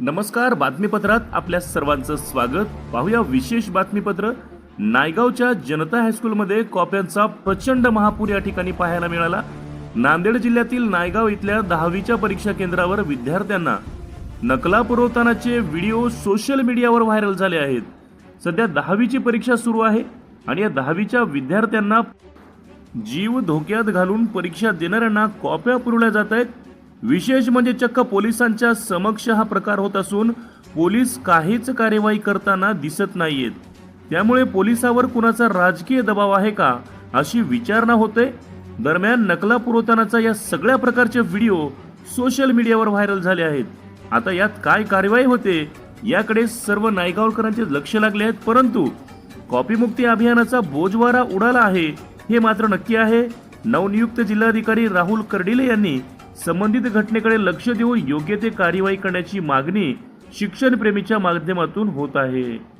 नमस्कार बातमीपत्रात आपल्या सर्वांचं स्वागत. पाहूया विशेष बातमीपत्र. नायगावच्या जनता हायस्कूलमध्ये कॉप्यांचा प्रचंड महापूर या ठिकाणी पाहायला मिळाला. नांदेड जिल्ह्यातील नायगाव इथल्या दहावीच्या परीक्षा केंद्रावर विद्यार्थ्यांना नकला पुरवतानाचे व्हिडिओ सोशल मीडियावर व्हायरल झाले आहेत. सध्या दहावीची परीक्षा सुरू आहे आणि या दहावीच्या विद्यार्थ्यांना जीव धोक्यात घालून परीक्षा देणाऱ्यांना कॉप्या पुरवल्या जात आहेत. विशेष म्हणजे चक्क पोलिसांच्या समक्ष हा प्रकार होत असून पोलीस काहीच कार्यवाही करताना दिसत नाहीयेत. त्यामुळे पोलिसावर कुणाचा राजकीय दबाव आहे का अशी विचारणा होते. दरम्यान नकला पुरवतानाचा या सगळ्या प्रकारचे व्हिडिओ सोशल मीडियावर व्हायरल झाले आहेत. आता यात काय कारवाई होते याकडे सर्व नायगावकरांचे लक्ष लागले आहेत परंतु कॉपीमुक्ती अभियानाचा बोजवारा उडाला आहे हे मात्र नक्की आहे. नवनियुक्त जिल्हाधिकारी राहुल कर्डिले यांनी संबंधित घटनेकडे लक्ष देऊन योग्य ते कार्यवाही करण्याची मागणी शिक्षणप्रेमीच्या माध्यमातून होत आहे.